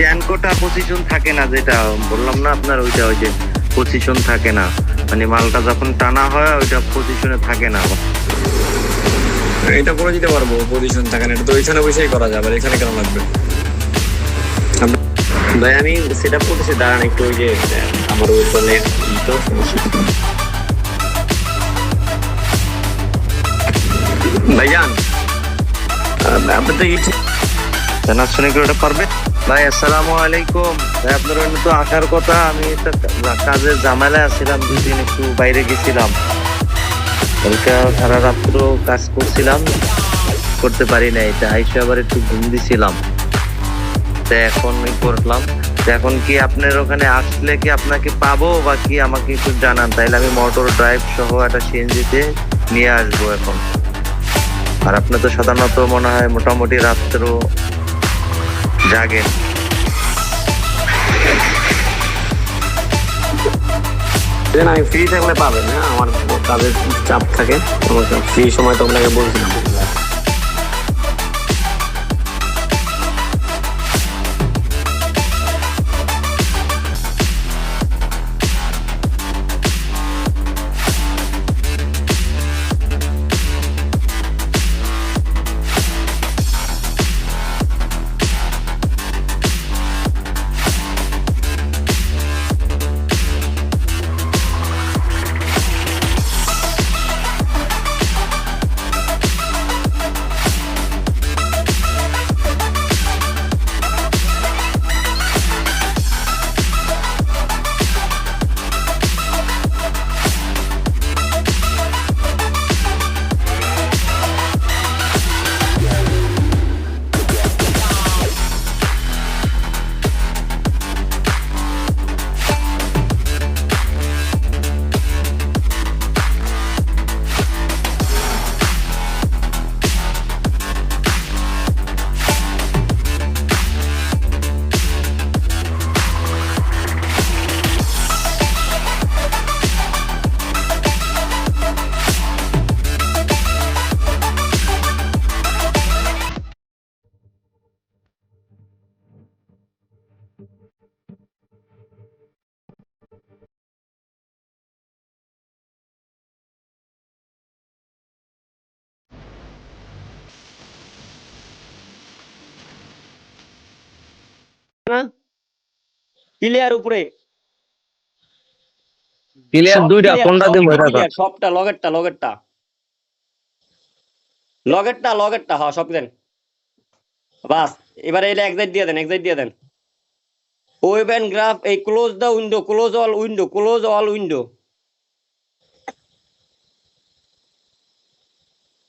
যে অ্যানকোটা পজিশন থাকে না যেটা বললাম না আপনার ওইটা ওই যে পজিশন থাকে না। মানে মালটা যখন টানা হয় ওইটা পজিশনে থাকে না। এটা করে দিতে পারব পজিশন থাকে না। এটা তো ওইখানে বসেই করা যাবে এখানে কেন লাগবে? ভাই আমি সেট আপ করতেছি দাঁড়ান একটু ওই যে আমার ওই ফোনে তো ভাইজান আপনি তো ইচ্ছে জানার শুনে কি ওটা পারবে ভাই, আসসালামু আলাইকুম। ভাই, আপনার তো আসার কথা। আমি একটা কাজের ঝামেলায় আছিলাম দুদিন একটু বাইরে গেছিলাম। সারা রাত্র কাজ করছিলাম, করতে পারি নাই। তা আইসে আবার একটু ঘুম দিছিলাম। তা এখন করলাম? এখন কি আপনার ওখানে আসলে কি আপনাকে পাবো, বা কি আমাকে একটু জানান? তাইলে আমি মোটর ড্রাইভ সহ একটা সিএনজিতে নিয়ে আসব এখন। আর আপনার তো সাধারণত মনে হয় মোটামুটি রাত্র দেন আমি ফ্রি থাকলে পাবেন হ্যাঁ? আমার কাজের চাপ থাকে। ফ্রি সময় তো আপনাকে বলছিলাম। ক্লিয়ার উপরে। ক্লিয়ার সব দুইটা কোনটা দিব এটা সবটা লগেরটা লগেরটা লগেরটা লগেরটা হ্যাঁ সব দেন। বাস এবারে এলে এক্সাইট দিয়ে দেন এক্সাইট দিয়ে দেন। ওয়েব গ্রাফ এই close the window close all window close all window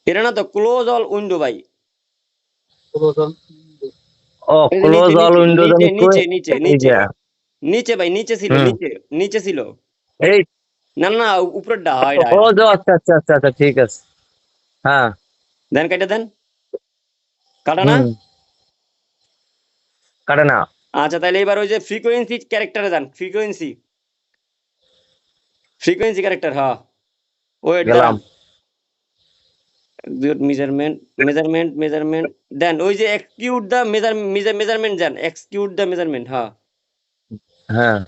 এটা না তো ক্লোজ অল উইন্ডো ভাই। ও এই যে ক্লোজ অল নিচে, উইন্ডোজ নিচে, নিচে, নিচে, নিচে। ভাই নিচে ছিল নিচে নিচে ছিল। এই না না, উপরেরটা হয় ও যো আচ্ছা আচ্ছা আচ্ছা আচ্ছা ঠিক আছে। হ্যাঁ। দেন কেটে দেন। কাটা না। কাটে না। আচ্ছা তাহলে এবার ওই যে ফ্রিকোয়েন্সি ক্যারেক্টারে যান। ফ্রিকোয়েন্সি ফ্রিকোয়েন্সি ক্যারেক্টার হ্যাঁ। ওয়েট গেলাম। মেজারমেন্ট মেজারমেন্ট মেজারমেন্ট দেন ওই যে এক্সকিউট দা মেজার মেজারমেন্ট যান। এক্সকিউট দা মেজারমেন্ট হ্যাঁ। হ্যাঁ।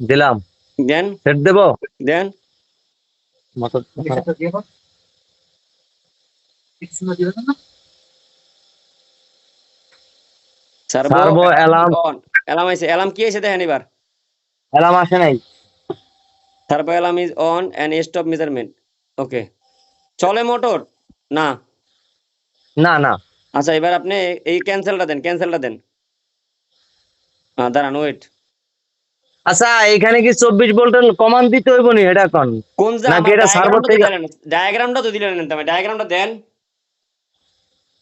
দিলাম। দেন। সেট দেবো? দেন। Servo servo alarm. অ্যালার্ম আইছে। অ্যালার্ম কি দেখেন এবার? অ্যালার্ম আসে নাই। Servo alarm is on and stop measurement. Okay. চলে মোটর? না। না না। আচ্ছা এবার আপনি এই ক্যান্সেলটা দেন ক্যান্সেলটা দেন। দাঁড়ান ওয়েট আচ্ছা এখানে কি চব্বিশ ভোল্টের কমান দিতে হইব নি? এটা কোন? কোন নাকি এটা server থেকে- ডায়াগ্রামটা তো দিলেন না ডায়াগ্রামটা দেন।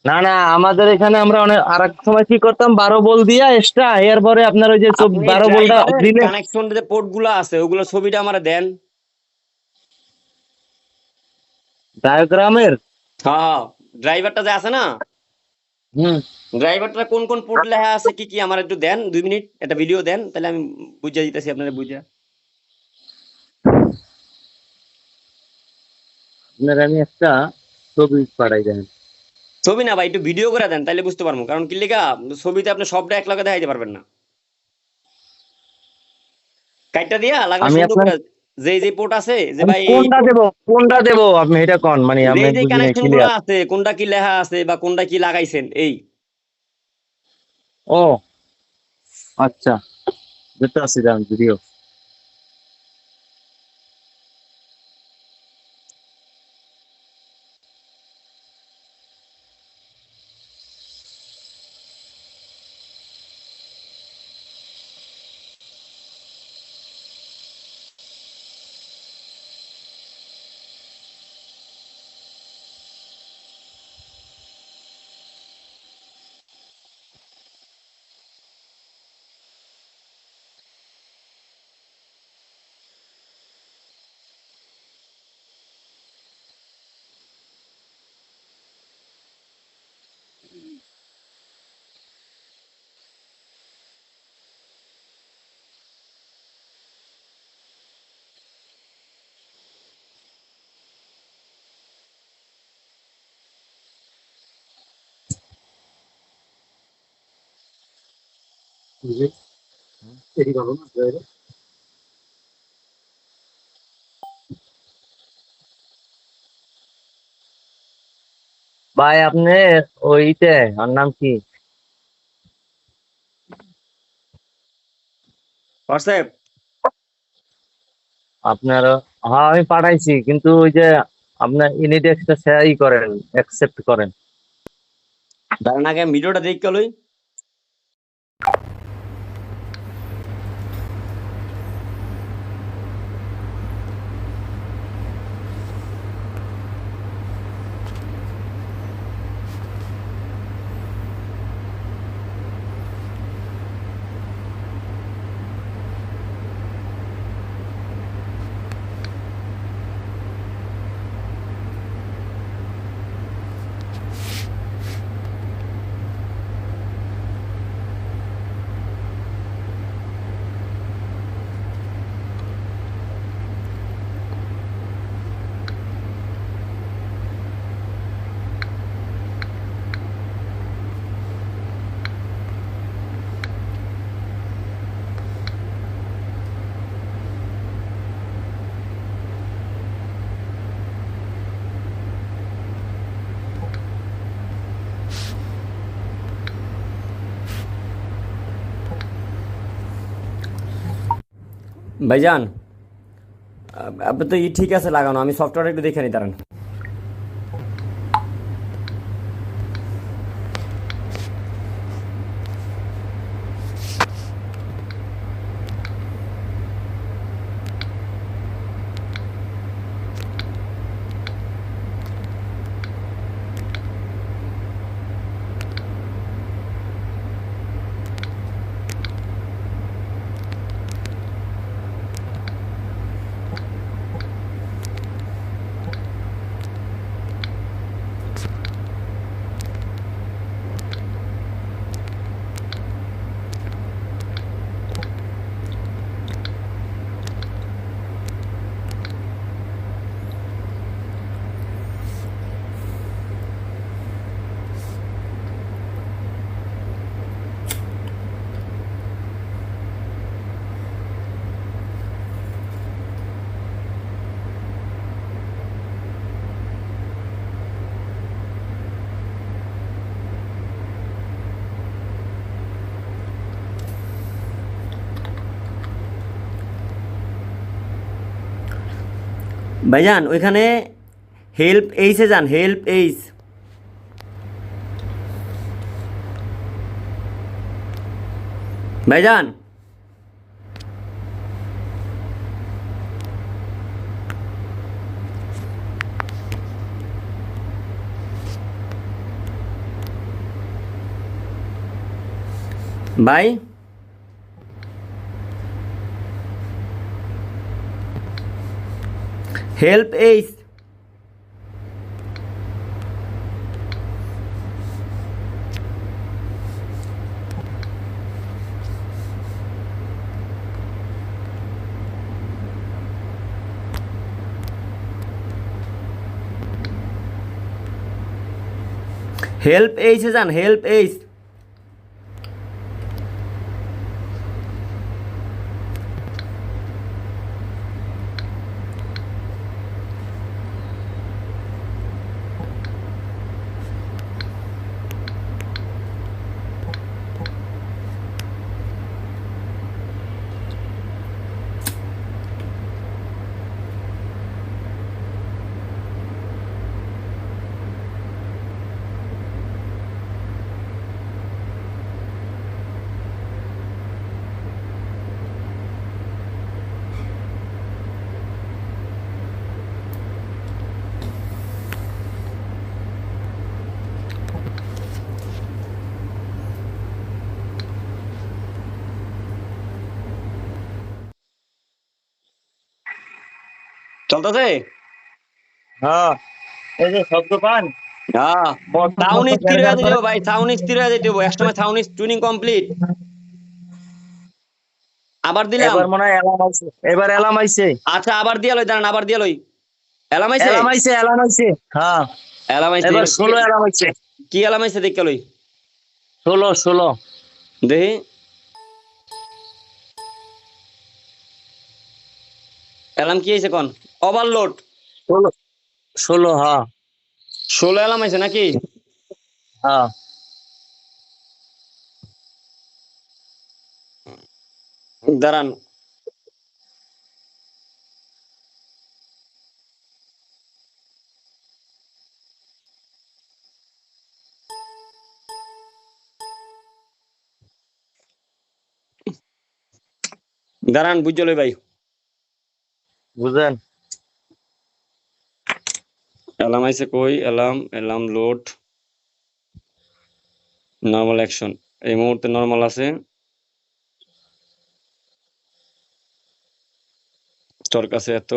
না না আমাদের এখানে আমরা অনেক আর এক সময় কি করতাম? বারো বল দিয়া এক্সট্রা এরপরে আপনার ওই যে বারো বলটা দিলে কানেকশন যে পোর্টগুলো আছে ওগুলো ছবিটা আমরা দেন। ডায়াগ্রামের হ্যাঁ হ্যাঁ। ড্রাইভারটা যে আছে না? হুম। ড্রাইভারটা কোন কোন পোর্ট লেখা আছে কি কি আমার একটু দেন দুই মিনিট একটা ভিডিও দেন তাহলে আমি বুঝিয়ে দিতেছি আপনারা বুঝিয়ে আপনার আমি একটা ছবি পাঠাই দেন। ছবি না ভাই একটু ভিডিও করে দেন তাইলে বুঝতে পারব কারণ কি লেখা ছবিতে আপনি সবটা এক লগে দেখাইতে পারবেন না। কাইটটা দিয়া লাগলে সুন্দর করে। যে যে পোর্ট আছে যে ভাই কোনটা দেব? কোনটা দেব? আপনি এটা কোন মানে আমি যে কানেকশনগুলো কানেকশনগুলো আছে কোনটা কি লেখা আছে বা কোনটা কি লাগাইছেন এই। ও। আচ্ছা। যেটা আছে ভাই আপনি ওইতে ওর নাম কি? হোয়াটসঅ্যাপ আপনার হ্যাঁ আমি পাঠাইছি কিন্তু ওই যে আপনার ইনিডেক্সটা শেয়ারই করেন অ্যাকসেপ্ট করেন। দাঁড়ান আগে ভিডিওটা দেখ লই। ভাইজান আপ- আপনি তো ই ঠিক আছে লাগানো আমি সফটওয়্যার একটু দেখে নিই দাঁড়ান। ভাইজান ওইখানে হেল্প এইসে যান হেল্প এইস ভাইজান। ভাই। হেল্প এইস হেল্প এইচে যান হেল্প এইচ চলতেছে? হ্যাঁ এই যে শব্দ পান হ্যাঁ। সাউন্ড স্থির হয়ে যেতে ভাই সাউন্ড স্থির হয়ে যেতে হবে। একসময় সাউন্ড টুনিং কমপ্লিট আবার দিলাম। এবার মনে হয় এলাম আইছে। এবার এলাম আইছে। আচ্ছা আবার দিয়া লই দাঁড়ান আবার দিয়া লই। এলাম আইছে? এলাম আইছে এলাম আইছে। হ্যাঁ। এলাম আইছে এবার ষোলো এলাম আইছে। কি এলাম আইছে দেখে লই। ষোলো ষোলো। দেখি। এলাম কি হয়েছে কোন? ওভারলোড ষোলো। হ্যাঁ ষোলো এলাম আইছে নাকি? হ্যাঁ দাঁড়ান। দাঁড়ান বুঝছ লই ভাই। বুঝেন অ্যালার্ম আইছে কই? Alarm alarm load normal action এই মুহূর্তে নর্মাল আছে। তোর কাছে এত।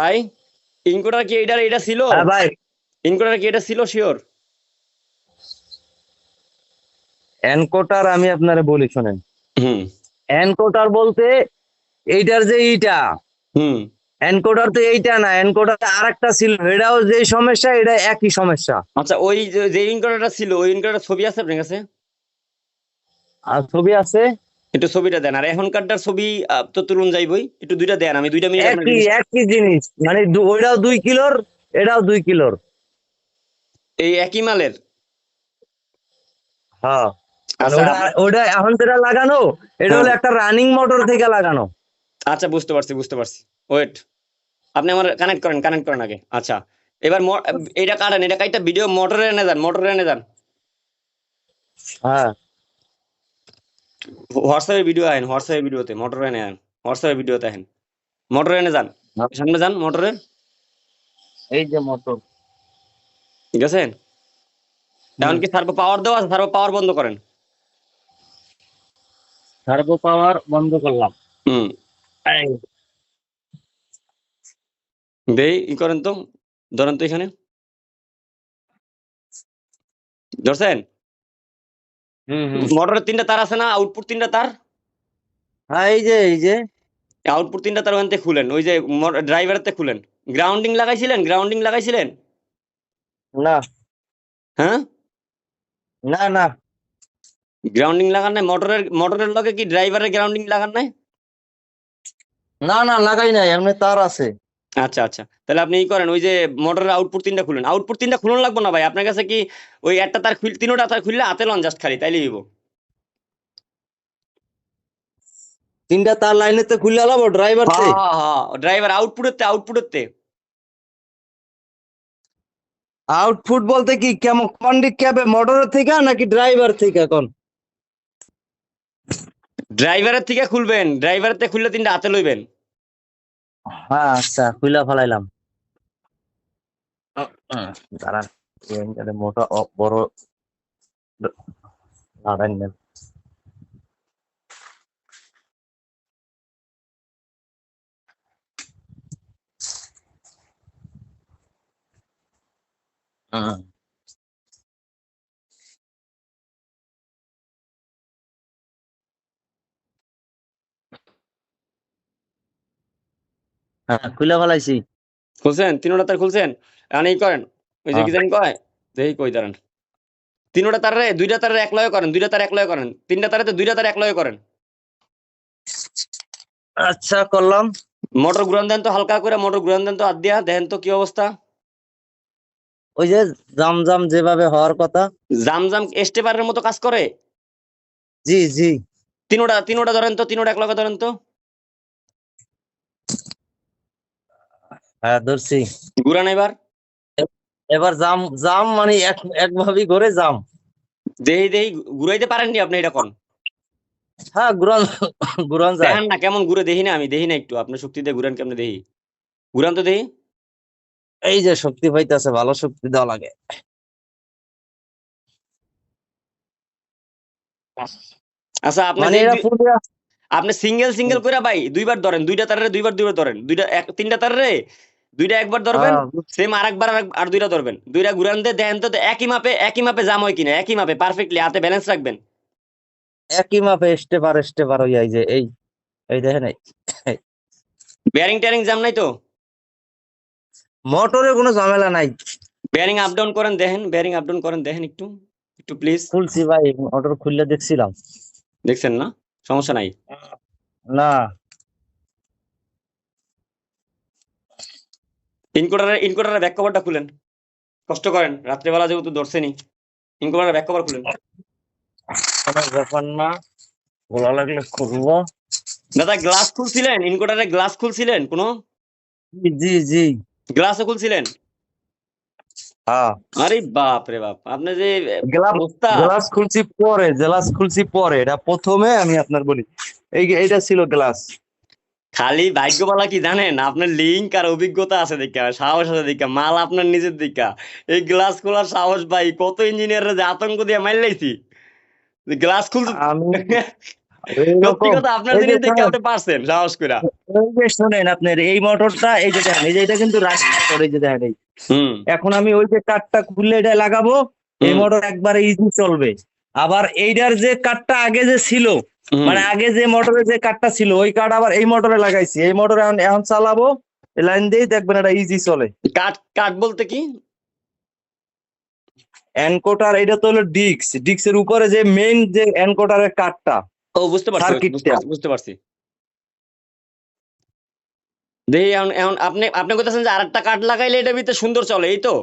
ভাই ইনকোডার কি এটা এটা ছিল? হ্যাঁ ভাই। ইনকোডার কি এটা ছিল শিওর এনকোটার আমি আপনারে বলি শোনেন। হুম। এনকোটার বলতে এইটার যে এইটা হুম। এনকোডার তো এইটা না এনকোডার আর একটা ছিল এটাও যে সমস্যা এটা একই সমস্যা। আচ্ছা ওই যে ইনকোডারটা ছিল ওই ইনকোডার ছবি আছে আপনার কাছে? আর ছবি আছে? একটু ছবিটা দেন। আর এখনকারটার ছবি তো তুলুন যাইবই একটু দুইটা দেন আমি দুইটা মিনিট একই একই জিনিস। মানে ওইটাও দুই কিলোর এটাও দুই কিলোর। এই একই মালের? হ্যাঁ। আচ্ছা। ওটা এখন যেটা লাগানো এটা হলো হ্যাঁ। একটা রানিং মোটর থেকে লাগানো। আচ্ছা বুঝতে পারছি বুঝতে পারছি। ওয়েট। আপনি আমার কানেক্ট করেন কানেক্ট করেন আগে। আচ্ছা। এবার ম- এটা কাটেন এটা কাইটা ভিডিও মোটরে এনে যান মোটরে এনে যান হ্যাঁ। হোয়াটসঅ্যাপে ভিডিও আহেন হোয়াটসঅ্যাপে ভিডিওতে মোটরে এনে আন হোয়াটসঅ্যাপে ভিডিওতে আহেন। মোটরে এনে যান হ্যাঁ। সামনে যান মোটরে এই যে মোটর ঠিক আছে? এখন কি সার্ভো পাওয়ার দেওয়া আছে সার্ভো পাওয়ার বন্ধ করেন। সার্ভো পাওয়ার বন্ধ করলাম। হুম। দেই ই করেন তো ধরেন তো এখানে। ধরছেন? মোটরের তিনটা তার আছে না? আউটপুট তিনটা তার? হ্যাঁ এই যে এই যে। আউটপুট তিনটা তার ওখান থেকে খুলেন। ওই যে ড্রাইভারের থেকে খুলেন। গ্রাউন্ডিং লাগাইছিলেন? গ্রাউন্ডিং লাগাইছিলেন? না। হ্যাঁ? না না। গ্রাউন্ডিং লাগান নাই? মোটরের মোটরের লগে কি ড্রাইভারের গ্রাউন্ডিং লাগান নাই? না না লাগাই নাই। এমনি তার আছে। আচ্ছা আচ্ছা। তাহলে আপনি ই করেন ওই যে মোটরের আউটপুট তিনটা খুলেন। আউটপুট তিনটা খুলন লাগবে না ভাই? আপনার কাছে কি ওই একটা তার খুল তিনোটা তার খুললে হাতে লন জাস্ট খালি তাইলে দিব তিনটা তার লাইনে তো খুললে আলাবো ড্রাইভার তে? হ্যাঁ হ্যাঁ ড্রাইভার আউটপুটের তে আউটপুটের তে। আউটপুট বলতে কি কেমন কন্ডিক ক্যাবে মোটরের থেকে নাকি ড্রাইভার থেকে এখন? ড্রাইভারের থেকে খুলবেন। ড্রাইভারের থেকে খুললে তিনটা হাতে লইবেন। হ্যাঁ আচ্ছা খুলে ফেলাইলাম দাঁড়ান এখানে মোটা অ- বড় দাঁড়ান নেন হুম, হ্যাঁ। খুলে ফেলাইছি। খুলছেন? তিনোটা তার খুলছেন? এখন এই করেন। ওই যে কি হ্যাঁ। জানি কয়? দেখি কই দাঁড়ান। তিনোটা তারে দুইটা তারে এক লয় করেন দুইটা তার এক লয় করেন তিনটা তারে তো দুইটা তার এক লয় করেন। আচ্ছা করলাম। মোটর ঘুরান দেন তো হালকা করে মোটর ঘুরান দেন তো হাত দিয়া দেখেন তো কি অবস্থা। ওই যে জাম জাম যেভাবে হওয়ার কথা। জাম জাম স্টেপারের মতো কাজ করে? জি জি। তিনোটা তিনোটা ধরেন তো তিনোটা এক লগে ধরেন তো। হ্যাঁ ধরছি। ঘুরান এবার। এবার জাম জাম মানে এক একভাবেই ঘুরে জাম। দেহি দেহি ঘুরাইতে পারেননি আপনি এটা কোন? হ্যাঁ গুরান গুরান যায়। দেখেন না কেমন ঘুরে দেখি না আমি দেখি না একটু। আপনার শক্তি দিয়ে ঘুরান কেমন দেখি? ঘুরান তো দেখি। এই যে শক্তি পাইতেছে ভালো শক্তি দেওয়া লাগে। আচ্ছা আপনি মানে আপনি সিঙ্গেল সিঙ্গেল করে ভাই দুইবার ধরেন দুইটা তারে দুইবার দুইবার ধরেন। দুইটা এক তিনটা তারে দুইটা একবার ধরবেন হ্যাঁ, সেম আরেকবার আর দুইটা ধরবেন। দুইটা ঘুরান দিয়ে দেখেন তো একই মাপে একই মাপে জাম হয় কিনা একই মাপে পারফেক্টলি হাতে ব্যালেন্স রাখবেন। একই মাপে স্টেপার স্টেপার হই এই যে এই এই দেখেন এই বেয়ারিং টেয়ারিং জাম নাই তো? মোটরে কোনো ঝামেলা নাই। বেয়ারিং আপ ডাউন করেন দেখেন বেয়ারিং আপ ডাউন করেন দেখেন একটু একটু প্লিজ খুলছি ভাই মোটর খুললে দেখছিলাম। দেখছেন না? সমস্যা নাই? না। ইনকোডারের ইনকোডারের ব্যাক কভারটা খুলেন। কষ্ট করেন রাত্রেবেলা যেহেতু ধরছেনি ইনকোডারের ব্যাক কভার খুলেন। ব্যাপার না গোলা লাগলে খুলবো। দাদা গ্লাস খুলছিলেন? ইনকোডারের গ্লাস খুলছিলেন কোনো? জি, জি গ্লাসও খুলছিলেন? হ্যাঁ। আরে বাপ রে বাপ আপনি যে গ্লাস গ্লাস খুলছি পরে গ্লাস খুলছি পরে এটা প্রথমে আমি আপনার বলি। এই এইটা ছিল গ্লাস খালি ভাগ্যবালা কি জানেন? আপনার লিঙ্ক আর অভিজ্ঞতা আছে দেখা সাহস আছে দেখা মাল আপনার নিজের দেখা এই গ্লাস খোলার সাহস ভাই কত ইঞ্জিনিয়াররা যে আতঙ্ক দিয়ে মাইল লাইছি? গ্লাস খুল আমি সত্যি এইরকম- কথা আপনার এই জিনিস দেখে শোনেন, আপনি পারছেন সাহস করে শোনেন আপনার এই মোটরটা এই যে দেখেন এই যে এটা কিন্তু মোটর এই যে দেখেন এখন আমি ওই যে কাঠটা খুললে এটা লাগাবো এই মোটর একবারে ইজি চলবে। আবার এইটার যে কাঠটা আগে যে ছিল। মানে আগে যে মোটরে যে কাঠটা ছিল ওই কাঠ আবার এই মোটরে লাগাইছি। এই মোটরে এখন এখন চালাবো লাইন দিয়েই দেখবেন এটা ইজি চলে। কাট কাট বলতে কি? এনকোটার এটা তো হলো ডিক্স ডিক্সের উপরে যে মেইন যে এনকোটারের কাঠটা ও বুঝতে পারছি বুঝতে পারছি, দেখি এখন এখন আপনি আপনি কইতেছেন যে আরেকটা কাট লাগাইলে এটা ভিতরে সুন্দর চলে এই তো?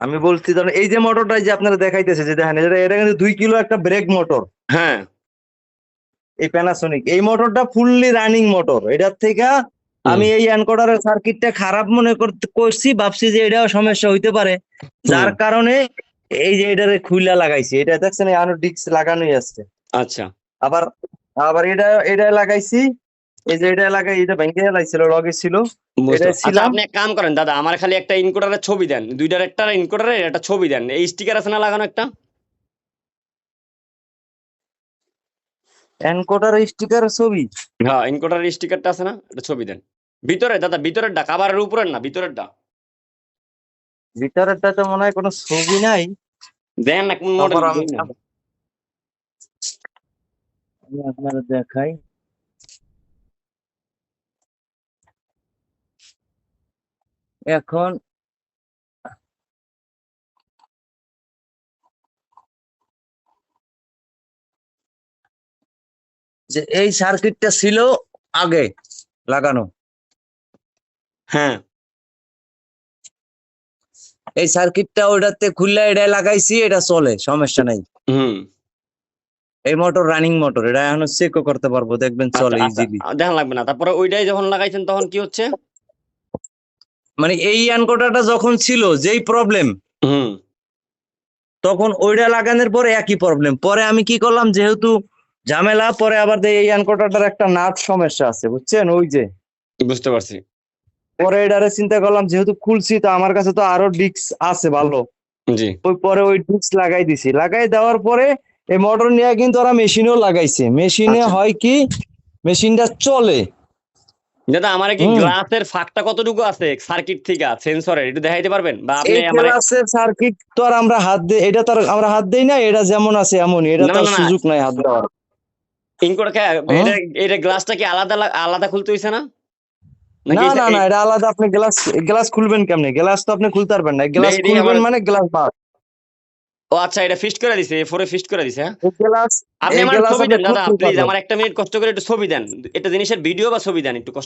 আমি বলছি ধরেন এই যে মোটরটা যে আপনারা দেখাইতেছে যে দেখেন এটা এটা কিন্তু দুই কিলো একটা ব্রেক মোটর হ্যাঁ। এই প্যানাসোনিক এই মোটরটা ফুললি রানিং মোটর এটার থেকে আমি এই এনকোডারের সার্কিটটা খারাপ মনে করতে করছি ভাবছি যে এটাও সমস্যা হইতে পারে। যার কারণে এই যে এটারে খুইলা লাগাইছি। এটা দেখছেন আনো ডিক্স লাগানোই আছে। আচ্ছা। আবার আবার এটা এটা লাগাইছি এই যে এটা এটা ভেঙে লগে ছিল এটা আচ্ছা ছিলাম। আপনি কাম করেন দাদা আমার খালি একটা ইনকোডারের ছবি দেন দুইটার একটা ইনকোডারের একটা ছবি দেন। এই স্টিকার আছে না লাগানো একটা? এনকোডার স্টিকার ছবি? হ্যাঁ ইনকোডারের স্টিকারটা আছে না একটা ছবি দেন। ভিতরে দাদা ভিতরেরটা কাভারের উপরের না ভিতরেরটা ভিতরেরটা তো মনে হয় কোনো ছবি নাই। দেন না কোন মডেল আমি- আমি আপনারা দেখাই। এখন যে এই সার্কিটটা ছিল আগে লাগানো। হ্যাঁ। এই সার্কিটটা ওটাতে খুললে এটা লাগাইছি এটা চলে সমস্যা নাই। হুম। এই মোটর রানিং মোটর এটা এখন চেকও করতে পারব দেখবেন চলে আচ্ছা, আচ্ছা, ইজিলি দেখান লাগবে না তারপরে ওইটাই যখন লাগাইছেন তখন কি হচ্ছে? মানে এই অ্যানকোটারটা যখন ছিল যেই প্রবলেম হুম। তখন ওইটা লাগানোর পরে একই প্রবলেম পরে আমি কি করলাম যেহেতু ঝামেলা পরে আবার এই অ্যানকোটারটার একটা নাট সমস্যা আছে বুঝছেন? ওই যে। বুঝতে পারছি। পরে এটারে চিন্তা করলাম যেহেতু খুলছি তো আমার কাছে তো আরও ডিস্ক আছে ভালো। জি। ওই পরে ওই ডিস্ক লাগাই দিছি। লাগাই দেওয়ার পরে এই মোটর নিয়ে কিন্তু ওরা মেশিনেও লাগাইছে। মেশিনে আচ্ছা। হয় কি মেশিনটা চলে। দাদা আমার কি গ্লাসের ফাঁকটা কতটুকু আছে? সার্কিট থেকে সেন্সরের একটু দেখাইতে পারবেন? বা আপনি আমার ক্লাসের সার্কিট তো আর আমরা হাত দিই এটা তো আমরা হাত দেই না এটা যেমন আছে এমনই এটা তো। সুযোগ নাই হাত দেওয়ার। ইনকোড এটা এটা গ্লাসটা কি আলাদা আলাদা খুলতে হইছে না? না না না এটা আলাদা আপনি গ্লাস গ্লাস খুলবেন কেমনে? গ্লাস তো আপনি খুলতে পারবেন না। গ্লাস খুলবেন মানে গ্লাস বাদ। ও আচ্ছা এটা ফিস্ট করে দিছে ফোরে ফিস্ট করে দিছে হ্যাঁ? আপনি আমার ছবি দেন দাদা প্লিজ আমার একটা মিনিট কষ্ট করে একটু ছবি দেন। এটা জিনিসের ভিডিও বা ছবি দেন একটু কষ্ট